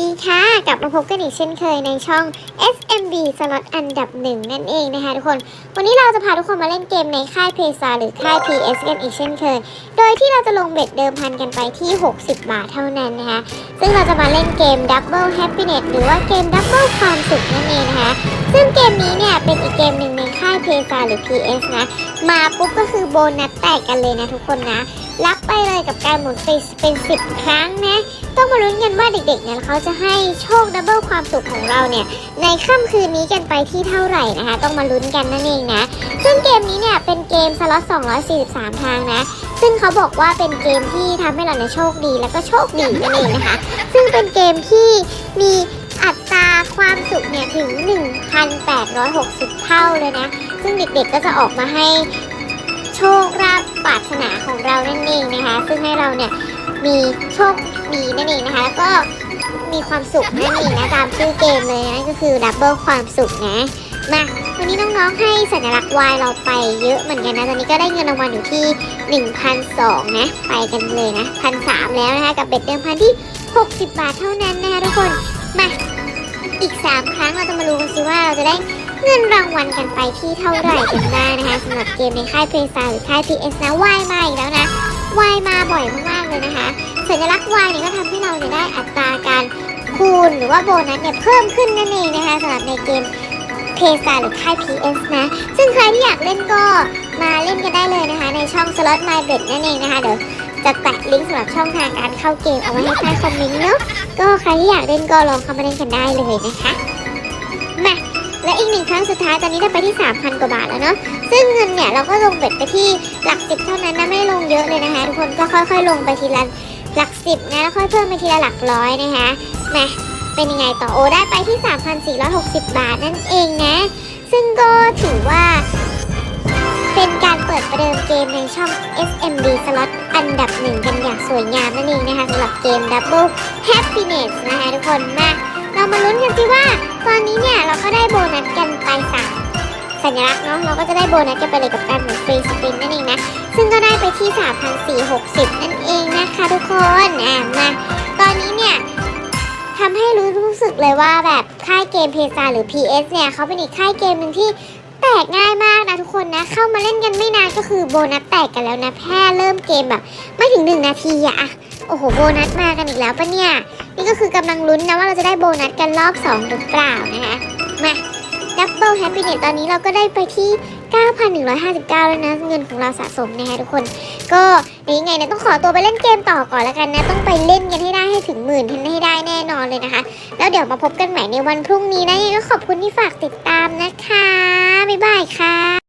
ดีค่ะ กลับมาพบกันอีกเช่นเคยในช่อง SMB สล็อตอันดับหนึ่งนั่นเองนะคะทุกคน วันนี้เราจะพาทุกคนมาเล่นเกมในค่ายเพซาหรือค่าย PS กันอีกเช่นเคย โดยที่เราจะลงเบ็ดเดิมพันกันไปที่ 60 บาทเท่านั้นนะคะ ซึ่งเราจะมาเล่นเกม Double Happiness หรือว่าเกม Double ความสุขนั่นเองนะคะ ซึ่งเกมนี้เนี่ยเป็นอีกเกมหนึ่งในค่ายเพซาหรือ PS นะ มาปุ๊บก็คือโบนัสแตกกันเลยนะทุกคนนะ รับไปเลยกับการหมุนฟรีเป็น10ครั้งนะต้องมาลุ้นกันว่าเด็กๆเนี่ยเขาจะให้โชคดับเบิลความสุขของเราเนี่ยในค่ำคืนนี้กันไปที่เท่าไหร่นะคะ ต้องมาลุ้นกันนั่นเองนะ ซึ่งเกมนี้เนี่ยเป็นเกมสล็อต243 ทางนะ ซึ่งเขาบอกว่าเป็นเกมที่ทำให้เราเนี่ยโชคดีแล้วก็โชคดีนั่นเองนะคะ ซึ่งเป็นเกมที่มีอัตราความสุขเนี่ยถึง 1,860 เท่าเลยนะ ซึ่งเด็กๆก็จะออกมาให้โชคลาภปรารถนาของเรานั่นเองนะคะ ซึ่งให้เราเนี่ยมีโชคดีนั่นเองนะคะ แล้วก็มีความสุขนั่นเองนะตามชื่อเกมเลยนะก็คือดับเบิลความสุขนะมาวันนี้น้องๆให้สัญลักษณ์ Y เราไปเยอะเหมือนกันนะ ตอนนี้ก็ได้เงินรางวัลอยู่ที่1,200นะไปกันเลยนะ1,300แล้วนะคะกับเบ็ดเดิมพันที่ 60 บาทเท่านั้นนะคะทุกคนมาอีก 3 ครั้งเราจะมารู้กันสิว่าเราจะได้ เงินรางวัลกันไปที่เท่าไหร่กันได้นะคะสำหรับเกมในค่ายเพซาหรือค่าย PS นะวายมาอีกแล้วนะวายมาบ่อยมากๆเลยนะคะ สัญลักษณ์วายเนี่ยก็ทำให้เราเนี่ยได้อัตราการคูณหรือว่าโบนัสเนี่ยเพิ่มขึ้นนั่นเองนะคะสำหรับในเกมเพซาหรือค่าย PS นะ ซึ่งใครที่อยากเล่นก็มาเล่นกันได้เลยนะคะ ในช่อง Slot My Bet นั่นเองนะคะเดี๋ยวจะแปะลิงก์สำหรับช่องทางการเข้าเกมเอาไว้ให้ใต้คอมเมนต์เนาะก็ใครที่อยากเล่นก็ลองเข้ามาเล่นกันได้เลยนะคะมา และอีกหนึ่งครั้งสุดท้ายตอนนี้ได้ไปที่ 3,000 กว่าบาทแล้วเนาะซึ่งเงินเนี่ยเราก็ลงเบ็ดไปที่หลักสิบเท่านั้นนะไม่ลงเยอะเลยนะคะทุกคนก็ค่อยๆ ลงไปทีละหลักสิบนะแล้วค่อยเพิ่มไปทีละหลักร้อยนะคะมาเป็นยังไงต่อโอได้ไปที่ 3,460 บาทนั่นเองนะ ซึ่งก็ถือว่า เป็นการเปิดประเดิมเกมในช่อง SMD Slot อันดับหนึ่งกันอย่างสวยงามนั่นเองนะคะสำหรับเกม Double Happiness นะคะทุกคนมา ก็ได้โบนัสกันไปสามสัญลักษณ์เนาะเราก็จะได้โบนัสกันไปเลยกับการหมุนฟรีสปินนั่นเองนะซึ่งก็ได้ไปที่ 3,460 นั่นเองนะคะทุกคนอะมาตอนนี้เนี่ยทำให้รู้รู้สึกเลยว่าแบบค่ายเกมเพซาหรือ PS เนี่ยเขาเป็นอีกค่ายเกมหนึ่งที่แตกง่ายมากนะทุกคนนะ เข้ามาเล่นกันไม่นานก็คือโบนัสแตกกันแล้วนะแค่เริ่มเกมแบบ ไม่ถึง1นาทีอะอะโอ้โหโบนัสมากันอีกแล้วปะเนี่ย นี่ก็คือกำลังลุ้นนะว่าเราจะได้โบนัสกันรอบ 2 หรือเปล่านะคะ มาดับเบิลแฮปปี้เนตตอนนี้เราก็ได้ไปที่ 9,159 แล้วนะ เงินของเราสะสมนะคะทุกคน ก็ยังไงเนี่ยต้องขอตัวไปเล่นเกมต่อก่อนแล้วกันนะ ต้องไปเล่นกันให้ได้ให้ถึงหมื่นให้ได้แน่นอนเลยนะคะ แล้วเดี๋ยวมาพบกันใหม่ในวันพรุ่งนี้นะยังก็ขอบคุณที่ฝากติดตามนะคะ บ๊ายบายค่ะ